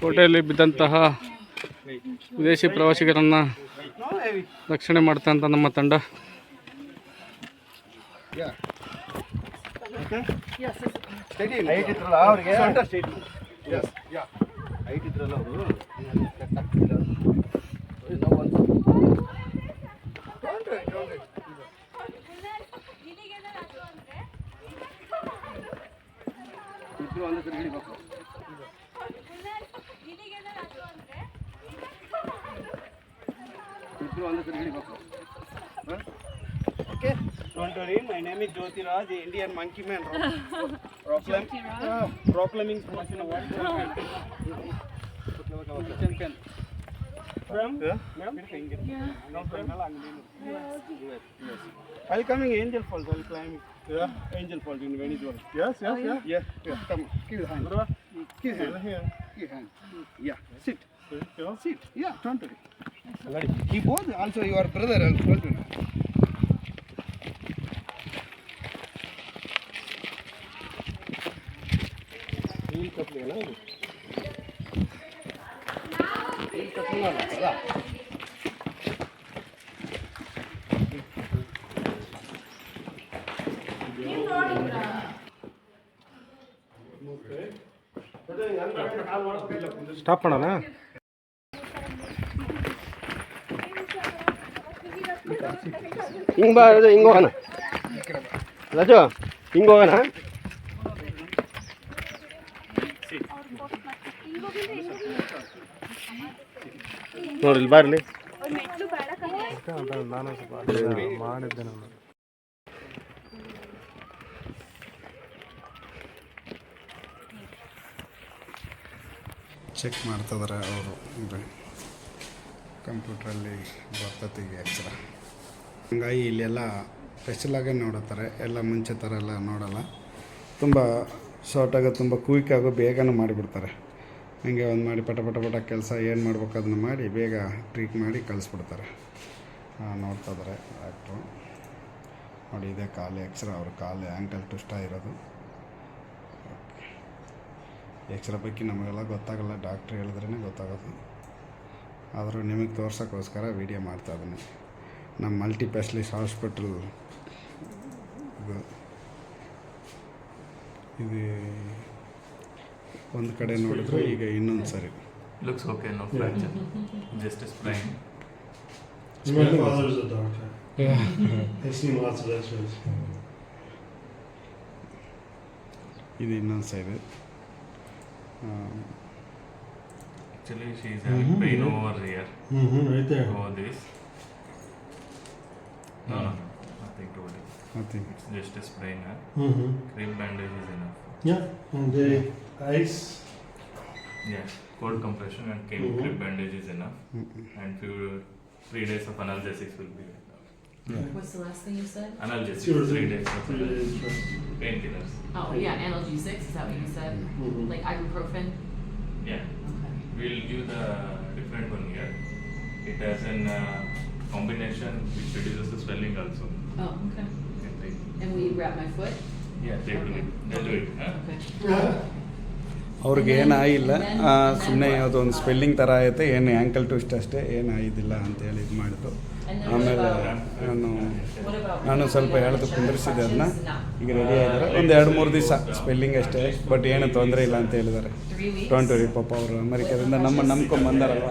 ಕೋಟೆಯಲ್ಲಿ ಬಿದ್ದಂತಹ ವಿದೇಶಿ ಪ್ರವಾಸಿಗರನ್ನ ರಕ್ಷಣೆ ಮಾಡ್ತಂತ ನಮ್ಮ ತಂಡ ಅವ್ರಿಗೆ ಸೊಂಟ ಸ್ಟಡಿ ಯಸ್ ಯಾ ಹೈಟ್ ಇದ್ರಲ್ಲ ಅವರು ನಾವು ಒಂದು Don't worry, don't worry. ಇಬ್ರು ಒಂದೇ ಸರಿ ಹಿಡಿಬೇಕು. ಇಬ್ರು ಒಂದೇ ಸರಿ ಹಿಡಿಬೇಕು. Okay. Don't worry my name is Jyotiraj Indian monkey man problem probleming ಸಮಸ್ಯೆ what champion I'll coming Angel Falls. I'll climb yeah. Angel Falls in Venezuela. Yes, yes, yeah. Yeah, yeah. Come, give the hand. Brother, Give hand. here. Give hand. Yeah, sit. Yeah. Sit. Yeah, don't worry. He both also your brother. I'll told you. Stop ಮಾಡೋಣ? ಹಿಂಗ್ ಬಾ ಹಿಂಗ್ ಹೋಗೋಣ. ರಜ ಹಿಂಗ್ ಹೋಗೋಣ? ನೋಡಿ ಇಲ್ಲಿ ಬಾರ್ಲಿ. ನಾನು ಸ್ವಲ್ಪ ಮಾಡಿದ್ದೆ ನಾನು ಚೆಕ್ ಮಾಡ್ತಿದ್ದಾರೆ ಅವರು ಕಂಪ್ಯೂಟ್ರಲ್ಲಿ ಬರ್ತತಿಗೆ ಅಕ್ಷರ ಹಂಗಾಗಿ ಇಲ್ಲೆಲ್ಲ ಸ್ಪೆಷಲಾಗೇ ನೋಡುತ್ತಾರೆ, ಎಲ್ಲ ಮುಂಚೆ ಥರ ಎಲ್ಲ ನೋಡಲ್ಲ. ತುಂಬ ಶಾರ್ಟಾಗಿ ತುಂಬ ಕ್ವಿಕ್ಕಾಗೂ ಬೇಗನೂ ಮಾಡಿಬಿಡ್ತಾರೆ. ಹಂಗೆ ಒಂದು ಮಾಡಿ ಪಟ ಪಟ ಪಟ ಕೆಲಸ ಏನು ಮಾಡ್ಬೇಕು ಅದನ್ನು ಮಾಡಿ ಬೇಗ ಟ್ರೀಟ್ ಮಾಡಿ ಕಳಿಸ್ಬಿಡ್ತಾರೆ. ನೋಡ್ತಾ ಇದ್ದಾರೆ ಡಾಕ್ಟ್ರು ನೋಡಿ, ಇದೆ ಕಾಲು ಎಕ್ಸ್ರೇ ಅವ್ರ ಕಾಲು ಆ್ಯಂಕಲ್ ಟ್ವಿಸ್ಟ್ ಆಗಿರೋದು. ಎಕ್ಸ್ರೇ ಬಗ್ಗೆ ನಮಗೆಲ್ಲ ಗೊತ್ತಾಗಲ್ಲ ಡಾಕ್ಟ್ರ್ ಹೇಳಿದ್ರೇ ಗೊತ್ತಾಗೋದು. ಆದರೂ ನಿಮಗೆ ತೋರ್ಸೋಕ್ಕೋಸ್ಕರ ವೀಡಿಯೋ ಮಾಡ್ತಾ ಇದ್ದೀನಿ. ನಮ್ಮ ಮಲ್ಟಿ ಸ್ಪೆಷಲಿಸ್ಟ್ ಹಾಸ್ಪಿಟಲ್ ಇದು. ಇದು ಒಂದು ಕಡೆ ನೋಡಿದ್ರೆ ಈಗ ಇನ್ನೊಂದು ಸರಿ Looks okay, no fracture. Just a sprain. My father's a doctor. I've seen lots of x-rays. ಇದು ಇನ್ನೊಂದು side Actually, she is having pain over here. Mm-hmm, right there. Over this. No, no, no. Nothing to worry. ಮತ್ತು It's just a sprain. Huh? Mm-hmm. Cream bandage is enough. Yeah, and the ice. Yeah. Cold compression and cream, Mhm. cream bandage is enough. And few three days of analgesics will be enough. What's the last thing you said? Analgesics. Two or Three three- days of Three days. analgesics. Painkillers. Oh, yeah, analgesics, is that what you said? Mm-hmm. Like ibuprofen? Yeah. Okay. We'll give the different one here. It has an uh, combination which reduces the swelling also. Oh, okay. You can. And will you wrap my foot? Yeah, they will. Okay. They'll do it. Huh? Okay. ಅವ್ರಿಗೆ ಏನಾಗಿಲ್ಲ ಸುಮ್ಮನೆ ಯಾವುದೋ ಒಂದು spelling ಥರ ಐತೆ ಏನು ankle twist ಅಷ್ಟೇ ಏನಾಗಿದ್ದಿಲ್ಲ ಅಂತೇಳಿ ಇದು what ಆಮೇಲೆ ನಾನು ನಾನು ಸ್ವಲ್ಪ ಹೇಳ್ದು ಕುಂದಿರಿಸಿದೆ ಅದನ್ನ ಈಗ ರೆಡಿ ಆಗಿದ್ದಾರೆ ಒಂದು ಎರಡು ಮೂರು ದಿವಸ ಸ್ಪೆಲ್ಲಿಂಗ್ ಅಷ್ಟೇ ಬಟ್ ಏನು ತೊಂದರೆ ಇಲ್ಲ ಅಂತ ಹೇಳಿದ್ದಾರೆ ವರಿ ಪಾಪ ಅವರು ಅಮೆರಿಕದಿಂದ ನಮ್ಮ ನಂಬ್ಕೊಂಡು ಬಂದಾರಲ್ವ?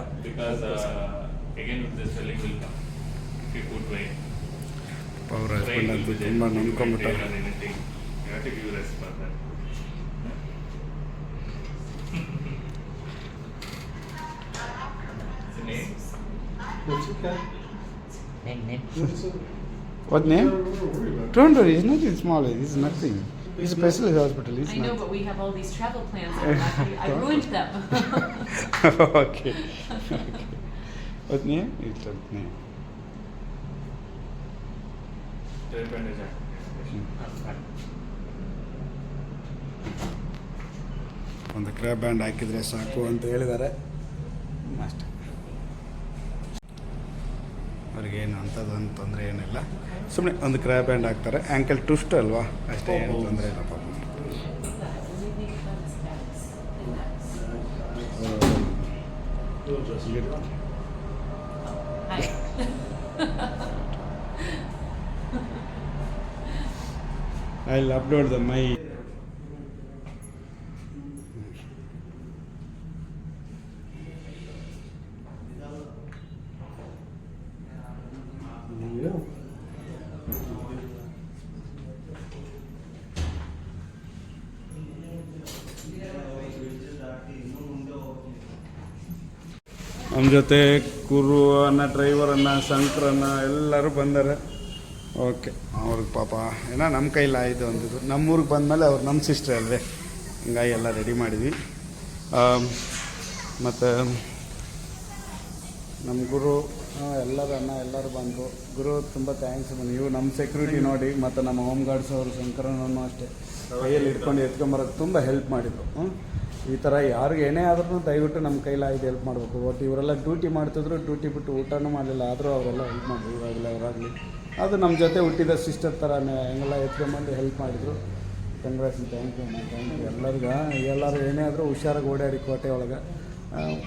ಅವ್ರ ಹಸ್ಬೆಂಡ್ ಅಂತ ತುಂಬ swelling That's okay. What name? Don't worry about it. Don't worry, it's nothing small, it's nothing. It's a specialist hospital, it's I know, not. but we have all these travel plans, I'm actually- I ruined them. okay. okay. What name? It's a name. Third bandage activation. ಒಂದು crepe band ಹಾಕಿದರೆ ಸಾಕು ಅಂತ ಹೇಳಿದ್ದಾರೆ ಅಷ್ಟೆ ಅವ್ರಿಗೆ ಏನು ಅಂಥದ್ದೊಂದು ತೊಂದರೆ ಏನಿಲ್ಲ. ಸುಮ್ಮನೆ ಒಂದು ಕ್ರ್ಯಾಬ್ ಬ್ಯಾಂಡ್ ಹಾಕ್ತಾರೆ. ಆ್ಯಂಕಲ್ ಟ್ವಿಸ್ಟ್ ಅಲ್ವಾ? ಅಷ್ಟೇ ಏನು ತೊಂದರೆ ಇಲ್ಲ ಪಾಪ. ಐ ಅಪ್ಲೋಡ್ ದ ಮೈ ನಮ್ಮ ಜೊತೆ ಕುರು ಅನ್ನ ಡ್ರೈವರನ್ನ ಸಂಕ್ರನ್ನ ಎಲ್ಲರೂ ಬಂದಾರೆ. ಓಕೆ. ಅವ್ರಿಗೆ ಪಾಪ, ಏನೋ ನಮ್ಮ ಕೈಲಿ ಆಯಿತು ಅಂದಿದ್ದು ನಮ್ಮೂರಿಗೆ ಬಂದಮೇಲೆ ಅವ್ರು ನಮ್ಮ ಸಿಸ್ಟರ್ ಅಲ್ವೇ. ಹಿಂಗಾಗಿ ಎಲ್ಲ ರೆಡಿ ಮಾಡಿದ್ವಿ. ಮತ್ತು ನಮ್ಮ ಗುರು ಎಲ್ಲರೂ ಅಣ್ಣ, ಎಲ್ಲರೂ ಬಂದರು. ಗುರು, ತುಂಬ ಥ್ಯಾಂಕ್ಸ್ ನೀವು ನಮ್ಮ ಸೆಕ್ಯೂರಿಟಿ ನೋಡಿ, ಮತ್ತು ನಮ್ಮ ಹೋಮ್ ಗಾರ್ಡ್ಸ್ ಅವರು ಶಂಕರನೂ ಅಷ್ಟೇ ಕೈಯಲ್ಲಿ ಇಟ್ಕೊಂಡು ಎತ್ಕೊಂಬರೋಕ್ಕೆ ತುಂಬ ಹೆಲ್ಪ್ ಮಾಡಿದ್ರು. ಹ್ಞೂ ಈ ಥರ ಯಾರಿಗೆ ಏನೇ ಆದ್ರೂ ದಯವಿಟ್ಟು ನಮ್ಮ ಕೈಲಾಗಿದೆ ಹೆಲ್ಪ್ ಮಾಡಬೇಕು. ಒಟ್ಟು ಇವರೆಲ್ಲ ಡ್ಯೂಟಿ ಮಾಡ್ತಿದ್ರು ಡ್ಯೂಟಿ ಬಿಟ್ಟು ಊಟನೂ ಮಾಡಲಿಲ್ಲ. ಆದರೂ ಅವರೆಲ್ಲ ಹೆಲ್ಪ್ ಮಾಡಿದ್ರು. ಇವಾಗಲೇ ಅವರಾಗಲಿ. ಅದು ನಮ್ಮ ಜೊತೆ ಹುಟ್ಟಿದ ಸಿಸ್ಟರ್ ಥರ ಹೆಂಗೆಲ್ಲ ಎತ್ಕೊಂಬಂದು ಹೆಲ್ಪ್ ಮಾಡಿದರು. Congrats thank you thank you ಎಲ್ಲರಿಗೂ ಎಲ್ಲರೂ ಏನೇ ಆದರೂ ಹುಷಾರಾಗಿ ಓಡಾಡಿ ಕೋಟೆ ಒಳಗೆ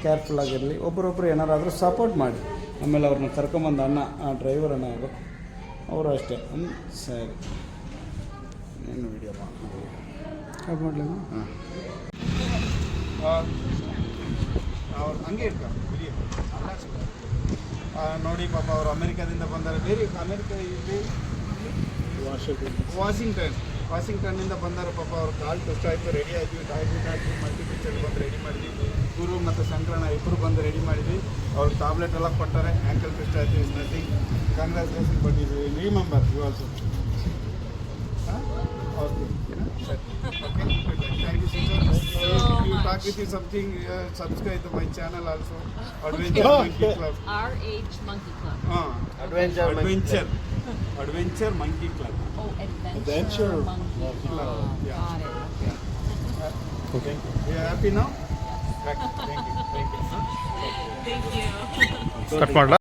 ಕೇರ್ಫುಲ್ ಆಗಿರಲಿ. ಒಬ್ಬರೊಬ್ಬರು ಏನಾರಾದರೂ ಸಪೋರ್ಟ್ ಮಾಡಿ. ಆಮೇಲೆ ಅವ್ರನ್ನ ಕರ್ಕೊಂಬಂದು ಅಣ್ಣ ಆ ಡ್ರೈವರ್ ಅಣ್ಣ ಅವರು. ಅವರು ಅಷ್ಟೇ. ಹ್ಞೂ ಸರಿ. ಏನು ವಿಡಿಯೋ ಮಾಡಲಿ ಹಾಂ. ಅವ್ರು ಹಂಗೆ ಇರ್ತಾರೆ ನೋಡಿ ಪಾಪ ಅವರು ಅಮೆರಿಕಾದಿಂದ ಬಂದಾರೆ. ಬೇರೆ ಅಮೆರಿಕ ಇಲ್ಲಿ ವಾಷಿಂಗ್ಟನ್. ವಾಷಿಂಗ್ಟನ್ನಿಂದ ಬಂದಾರೆ ಪಾಪ ಅವ್ರು. ಕಾಲು ಟೆಸ್ಟ್ ಆಯಿತು ರೆಡಿ ಆಯಿತು ಟ್ಯಾಬ್ಲೆಟ್ ಆಯಿತು. ಮಲ್ಟಿ ಪಿಕ್ಚರ್ ಬಂದು ರೆಡಿ ಮಾಡಿದ್ವಿ. ಗುರು ಮತ್ತು ಸಂಕ್ರಣ ಇಬ್ಬರು ಬಂದು ರೆಡಿ ಮಾಡಿದ್ವಿ. ಅವ್ರು ಟ್ಯಾಬ್ಲೆಟ್ ಎಲ್ಲ ಕೊಟ್ಟಾರೆ. ಆ್ಯಂಕಲ್ ಟೆಸ್ಟ್ ಆಯಿತು ಇಸ್ ನಥಿಂಗ್ ಕಂಗ್ರಾಚುಲೇಷನ್ ಬಂದಿದ್ವಿ. Remember you also You talk with you something subscribe to my channel also adventure monkey club RH Monkey Club. ಹಾಂ adventure adventure adventure monkey club Oh, Adventure, Adventure Monkey Club. Club. Yeah. Got it. You happy now Thank you. Cut ಮಾಡಲ